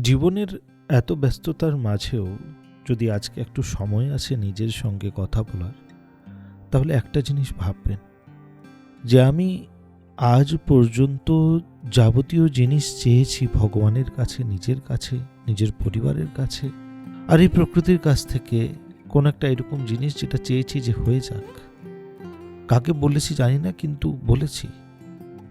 জীবনের এত ব্যস্ততার মাঝেও যদি আজকে একটু সময় আছে নিজের সঙ্গে কথা বলার, তাহলে একটা জিনিস ভাববেন, যে আমি আজ পর্যন্ত যাবতীয় জিনিস চেয়েছি ভগবানের কাছে, নিজের কাছে, নিজের পরিবারের কাছে, আর এই প্রকৃতির কাছ থেকে কোন একটা এরকম জিনিস যেটা চেয়েছি যে হয়ে যাক। কাকে বলেছি জানি না, কিন্তু বলেছি।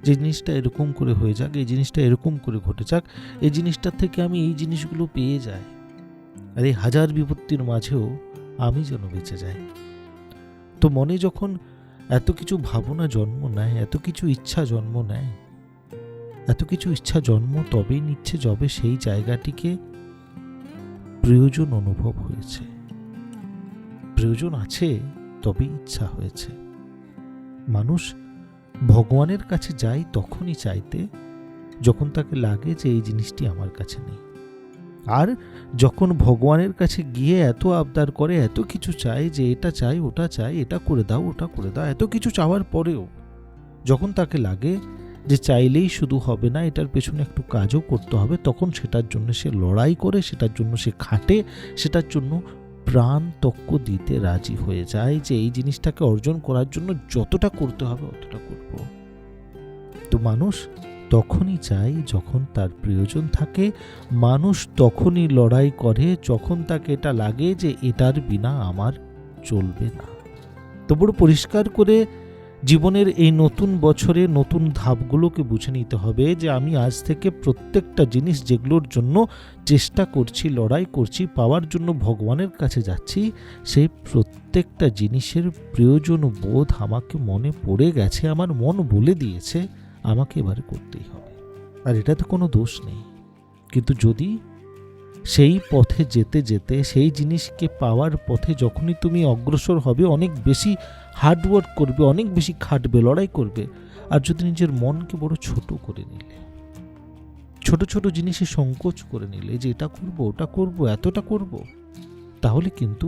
যে জিনিসটা এরকম করে হয়ে যাক, এই জিনিসটা এরকম করে ঘটে যাক, এই জিনিসটার থেকে আমি এই জিনিসগুলো পেয়ে যাই। আর এই হাজার বিপত্তির মাঝেও আমি যেন বেঁচে যাই। তো মনে যখন এত কিছু ভাবনা জন্ম নেয়, এত কিছু ইচ্ছা জন্ম নেয়, এত কিছু ইচ্ছা জন্ম তবেই নিচ্ছে যবে সেই জায়গাটিকে প্রয়োজন অনুভব হয়েছে। প্রয়োজন আছে তবে ইচ্ছা হয়েছে। মানুষ ভগবানের কাছে যায় তখনই চাইতে যখন তাকে লাগে যে এই জিনিসটি আমার কাছে নেই। আর যখন ভগবানের কাছে গিয়ে এত আবদার করে, এত কিছু চায় যে এটা চাই, ওটা চাই, এটা করে দাও, ওটা করে দাও, এত কিছু চাওয়ার পরেও যখন তাকে লাগে যে চাইলেই শুধু হবে না, এটার পেছনে একটু কাজও করতে হবে, তখন সেটার জন্য সে লড়াই করে, সেটার জন্য সে খাটে, সেটার জন্য প্রাণ তক্ক দিতে রাজি হয়ে যায় যে এই জিনিসটাকে অর্জন করার জন্য যতটা করতে হবে অতটা করব। তো মানুষ তখনই চায় যখন তার প্রয়োজন থাকে, মানুষ তখনই লড়াই করে যখন তাকে এটা লাগে যে এটার বিনা আমার চলবে না। তো বড় পরিষ্কার করে জীবনের এই নতুন বছরে নতুন ধাপগুলোকে বুঝে নিতে হবে যে আমি আজ থেকে প্রত্যেকটা জিনিস যেগুলোর জন্য চেষ্টা করছি, লড়াই করছি, পাওয়ার জন্য ভগবানের কাছে যাচ্ছি, সেই প্রত্যেকটা জিনিসের প্রয়োজন বোধ আমাকে মনে পড়ে গেছে, আমার মন বলে দিয়েছে, আমাকে এবারে করতেই হবে। আর এটাতে কোনো দোষ নেই। কিন্তু যদি সেই পথে যেতে যেতে, সেই জিনিসকে পাওয়ার পথে যখনই তুমি অগ্রসর হবে, অনেক বেশি হার্ডওয়ার্ক করবে, অনেক বেশি খাটবে, লড়াই করবে। আর যদি নিজের মনকে বড় ছোট করে নিলে, ছোট ছোট জিনিসে সংকোচ করে নিলে যে এটা করব, ওটা করব, এতটা করব, তাহলে কিন্তু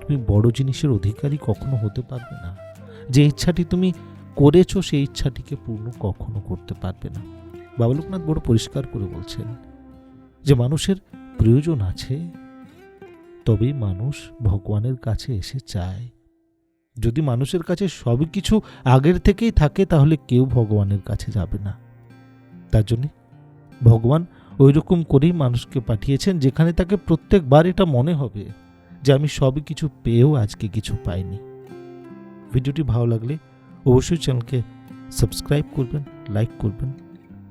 তুমি বড় জিনিসের অধিকারী কখনো হতে পারবে না। যে ইচ্ছাটি তুমি করেছ, সেই ইচ্ছাটিকে পূর্ণ কখনো করতে পারবে না। বাবা লোকনাথ বড় পরিষ্কার করে বলছেন যে, মানুষের প্রয়োজন আছে, তবেই মানুষ ভগবানের কাছে এসে চায়। যদি মানুষের কাছে সব কিছু আগের থেকেই থাকে, তাহলে কেউ ভগবানের কাছে যাবে না। তার জন্যে ভগবান ওই রকম করেই মানুষকে পাঠিয়েছেন, যেখানে তাকে প্রত্যেকবার এটা মনে হবে যে আমি সব কিছু পেয়েও আজকে কিছু পাইনি। ভিডিওটি ভালো লাগলে অবশ্যই চ্যানেলকে সাবস্ক্রাইব করবেন, লাইক করবেন,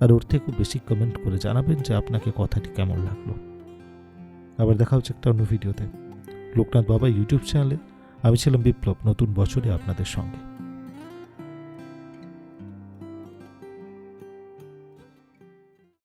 আর ওর থেকেও বেশি কমেন্ট করে জানাবেন যে আপনাকে কথাটি কেমন লাগল। আবার দেখা হচ্ছে একটা অন্য ভিডিওতে। লোকনাথ বাবা ইউটিউব চ্যানেলে, আমি ছিলাম বিপ্লব, নতুন বছরে আপনাদের সঙ্গে।